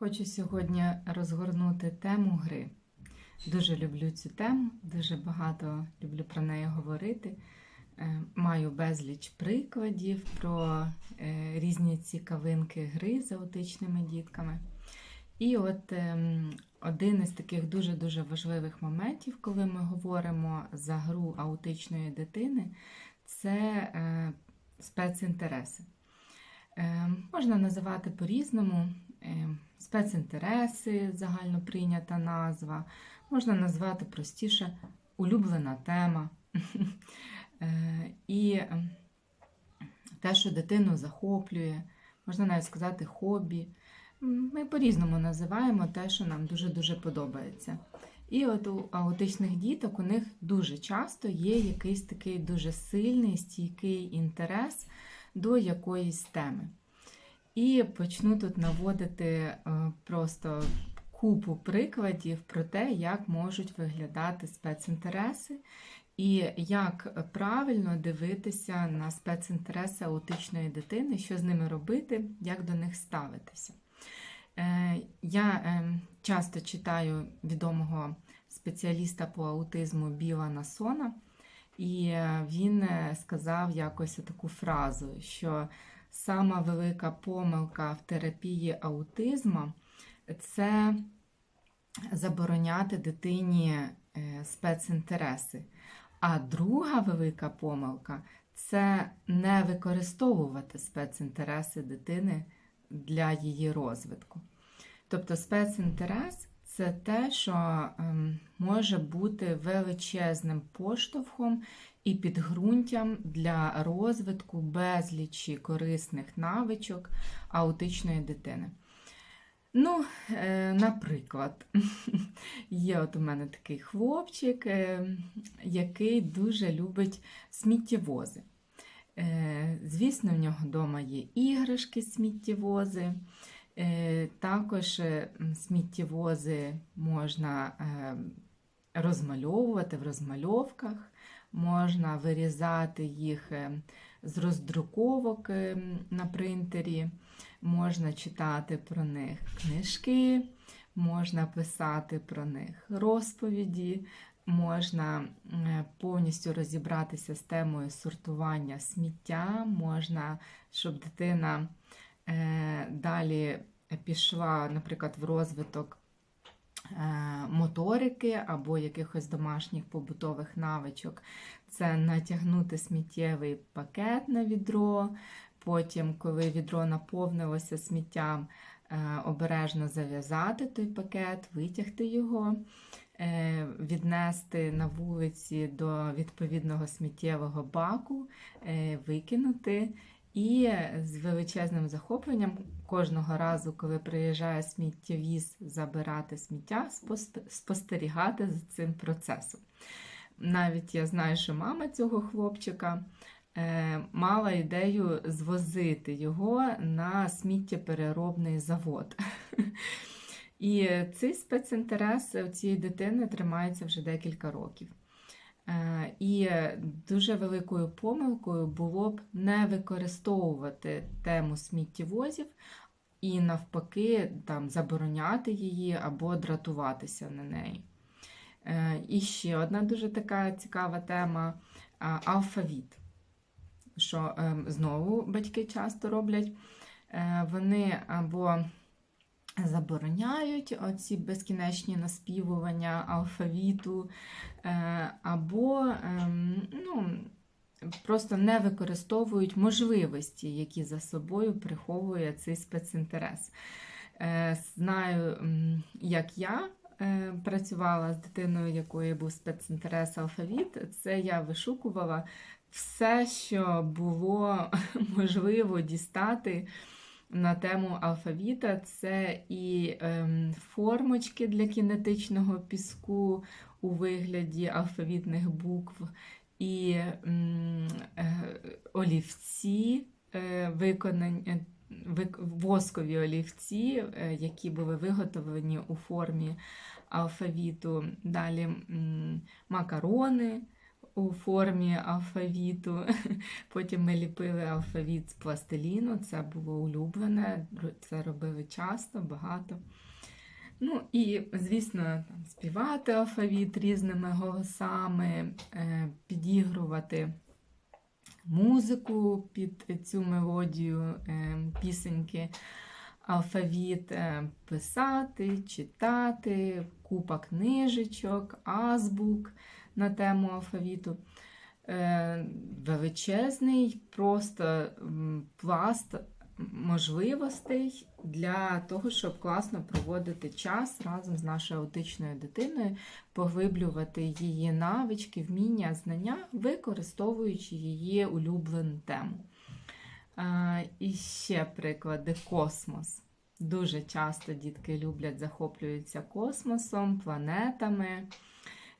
Хочу сьогодні розгорнути тему гри. Дуже люблю цю тему, дуже багато люблю про неї говорити. Е, Маю безліч прикладів про е, різні цікавинки гри з аутичними дітками. І от ем, один із таких дуже-дуже важливих моментів, коли ми говоримо за гру аутичної дитини, це е, спецінтереси. Е, Можна називати по-різному спецінтереси, загально прийнята назва, можна назвати простіше улюблена тема. Е, І е, те, що дитину захоплює, можна навіть сказати хобі. Ми по-різному називаємо те, що нам дуже-дуже подобається. І от у аутичних діток у них дуже часто є якийсь такий дуже сильний, стійкий інтерес до якоїсь теми. І почну тут наводити е, просто купу прикладів про те, як можуть виглядати спецінтереси, і як правильно дивитися на спецінтереси аутичної дитини, що з ними робити, як до них ставитися. Е, Я е, часто читаю відомого спеціаліста по аутизму Біла Насона, і він сказав якось таку фразу, що сама велика помилка в терапії аутизму це забороняти дитині е, спецінтереси. А друга велика помилка це не використовувати спецінтереси дитини для її розвитку. Тобто спецінтерес це те, що ем, може бути величезним поштовхом і підґрунтям для розвитку безлічі корисних навичок аутичної дитини. Ну, е, наприклад, є от у мене такий хлопчик, е, який дуже любить сміттєвози. Е, Звісно, в нього вдома є іграшки сміттєвози. Е, Також е, сміттєвози можна е, розмальовувати в розмальовках, можна вирізати їх з роздруковок на принтері, можна читати про них книжки, можна писати про них розповіді, можна повністю розібратися з темою сортування сміття, можна, щоб дитина далі пішла, наприклад, в розвиток е, моторики або якихось домашніх побутових навичок. Це натягнути сміттєвий пакет на відро. Потім, коли відро наповнилося сміттям, е, обережно зав'язати той пакет, витягти його, е, віднести на вулиці до відповідного сміттєвого баку, викинути. І з величезним захопленням кожного разу, коли приїжджає сміттєвіз забирати сміття, спостерігати за цим процесом. Навіть я знаю, що мама цього хлопчика е, мала ідею звозити його на сміттєпереробний завод. І цей спецінтерес цієї дитини тримається вже декілька років. Е, І дуже великою помилкою було б не використовувати тему сміттєвозів і навпаки там, забороняти її або дратуватися на неї. Е, І ще одна дуже така цікава тема алфавіт. Що е, знову батьки часто роблять. Е, Вони або забороняють оці безкінечні наспівування алфавіту, е, або ем, ну, просто не використовують можливості, які за собою приховує цей спецінтерес. Е, Знаю, як я е, працювала з дитиною, якої був спецінтерес алфавіт, це я вишукувала все, що було можливо дістати на тему алфавіта. Це і ем, формочки для кінетичного піску у вигляді алфавітних букв, і е, олівці е, виконані. е, Воскові олівці, які були виготовлені у формі алфавіту. Далі макарони, у формі алфавіту. Потім ми ліпили алфавіт з пластиліну. Це було улюблене, це робили часто, багато. Ну і, звісно, там, співати алфавіт різними голосами, е, підігрувати музику під цю мелодію е, пісеньки, алфавіт е, писати, читати, купа книжечок, азбук на тему алфавіту. Е, Величезний просто пласт можливостей для того, щоб класно проводити час разом з нашою аутичною дитиною, поглиблювати її навички, вміння, знання, використовуючи її улюблену тему. І ще приклади космос. Дуже часто дітки люблять, захоплюються космосом, планетами.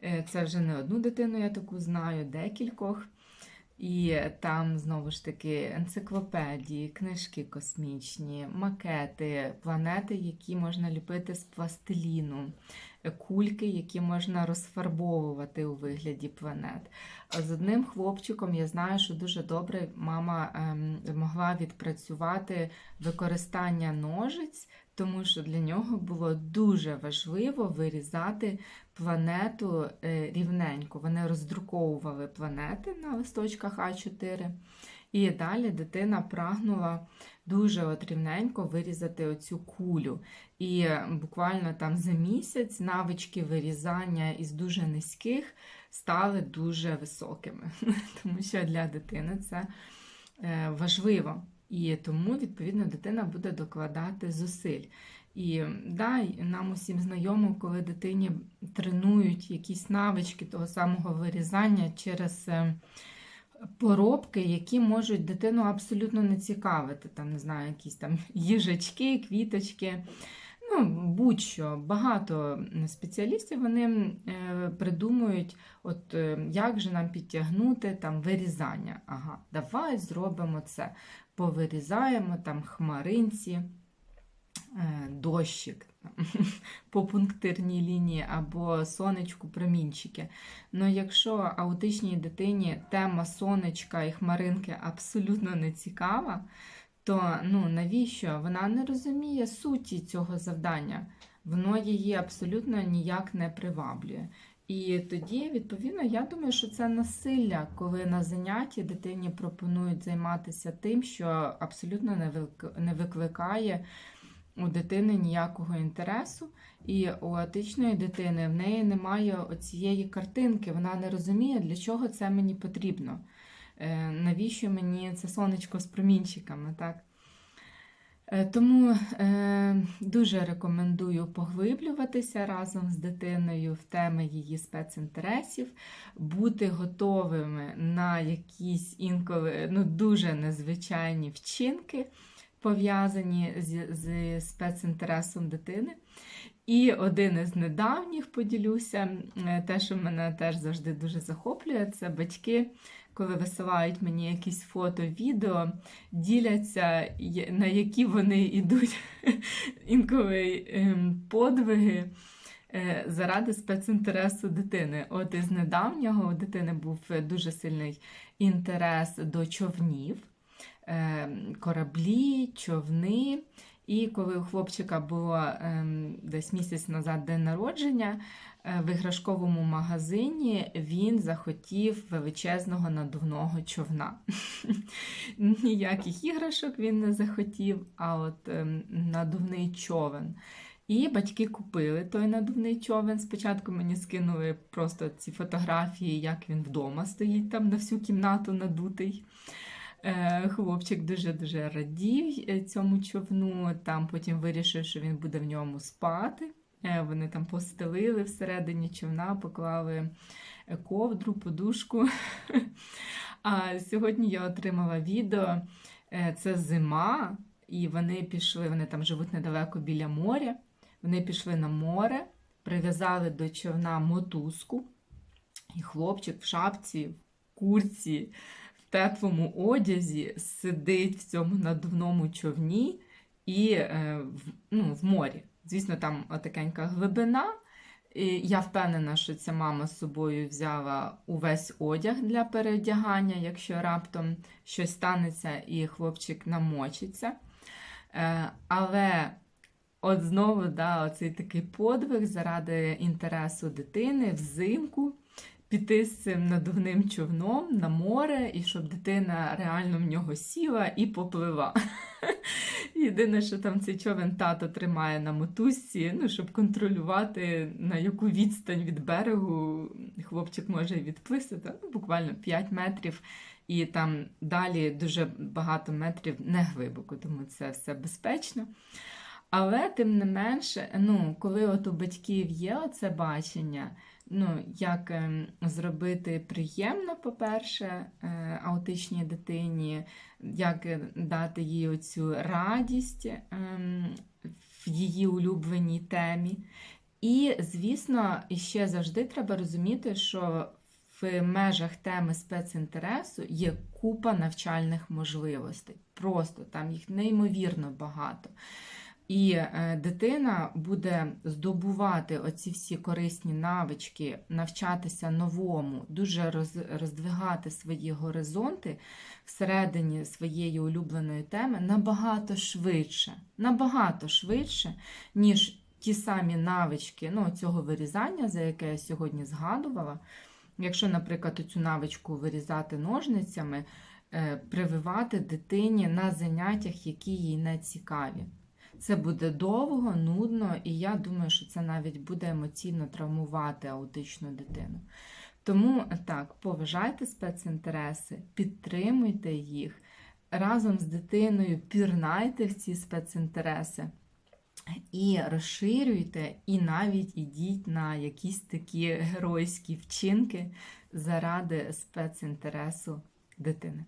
Е, Це вже не одну дитину, я таку знаю, декількох. І там знову ж таки енциклопедії, книжки космічні, макети, планети, які можна ліпити з пластиліну, кульки, які можна розфарбовувати у вигляді планет. З одним хлопчиком я знаю, що дуже добре мама ем, могла відпрацювати використання ножиць, тому що для нього було дуже важливо вирізати планету е, рівненько. Вони роздруковували планети на листочках А4. І далі дитина прагнула дуже от рівненько вирізати оцю кулю. І буквально там за місяць навички вирізання із дуже низьких стали дуже високими, тому що для дитини це е, важливо. І тому, відповідно, дитина буде докладати зусиль. І да, нам усім знайомо, коли дитині тренують якісь навички того самого вирізання через е, поробки, які можуть дитину абсолютно не цікавити. Там, не знаю, якісь там їжачки, квіточки. Ну, будь-що багато спеціалістів вони е, придумують, от е, як же нам підтягнути там вирізання. Ага, давай зробимо це. Повирізаємо там хмаринці, е, дощик по пунктирній лінії або сонечку промінчики. Ну, якщо аутичній дитині тема сонечка і хмаринки абсолютно не цікава, то ну, навіщо? Вона не розуміє суті цього завдання. Воно її абсолютно ніяк не приваблює. І тоді, відповідно, я думаю, що це насилля, коли на занятті дитині пропонують займатися тим, що абсолютно не викликає у дитини ніякого інтересу. І у атичної дитини в неї немає оцієї картинки, вона не розуміє, для чого це мені потрібно. Е, Навіщо мені це сонечко з промінчиками, так? Е, Тому е, дуже рекомендую поглиблюватися разом з дитиною в теми її спецінтересів, бути готовими на якісь інколи ну, дуже незвичайні вчинки, пов'язані з, з спецінтересом дитини. І один із недавніх поділюся, е, те, що мене теж завжди дуже захоплює, це батьки коли висилають мені якісь фото, відео, діляться, на які вони йдуть інколи ем, подвиги е, заради спецінтересу дитини. От із недавнього у дитини був дуже сильний інтерес до човнів, е, кораблі, човни. І коли у хлопчика було ем, десь місяць назад день народження, е, в іграшковому магазині він захотів величезного надувного човна. Ніяких іграшок він не захотів, а от ем, надувний човен. І батьки купили той надувний човен. Спочатку мені скинули просто ці фотографії, як він вдома стоїть там на всю кімнату надутий. Е, Хлопчик дуже-дуже радів е, цьому човну. Там потім вирішив, що він буде в ньому спати. Е, Вони там постелили всередині човна, поклали ковдру, подушку. А сьогодні я отримала відео. Це зима, і вони пішли, вони там живуть недалеко біля моря. Вони пішли на море, прив'язали до човна мотузку, і хлопчик в шапці, в курці, теплому одязі сидить в цьому надувному човні і е, ну, в морі. Звісно, там отакенька глибина, І я впевнена, що ця мама з собою взяла увесь одяг для переодягання, якщо раптом щось станеться і хлопчик намочиться. Е, Але от знову да, оцей такий подвиг заради інтересу дитини взимку піти з цим надувним човном на море, і щоб дитина реально в нього сіла і поплила. Єдине, що там цей човен тато тримає на мотузці, ну, щоб контролювати, на яку відстань від берегу хлопчик може відплисти, ну, буквально 5 метрів, і там далі дуже багато метрів не глибоко, тому це все безпечно. Але тим не менше, ну, коли от у батьків є оце бачення, ну, як ем, зробити приємно, по-перше, е, аутичній дитині, як е, дати їй оцю радість ем, в її улюбленій темі. І, звісно, ще завжди треба розуміти, що в межах теми спецінтересу є купа навчальних можливостей. Просто там їх неймовірно багато. І е, дитина буде здобувати оці всі корисні навички, навчатися новому, дуже роздвигати свої горизонти всередині своєї улюбленої теми набагато швидше, набагато швидше, ніж ті самі навички ну, цього вирізання, за яке я сьогодні згадувала. Якщо, наприклад, цю навичку вирізати ножницями, е, прививати дитині на заняттях, які їй не цікаві. Це буде довго, нудно, і я думаю, що це навіть буде емоційно травмувати аутичну дитину. Тому так, поважайте спецінтереси, підтримуйте їх, разом з дитиною пірнайте в ці спецінтереси і розширюйте, і навіть ідіть на якісь такі геройські вчинки заради спецінтересу дитини.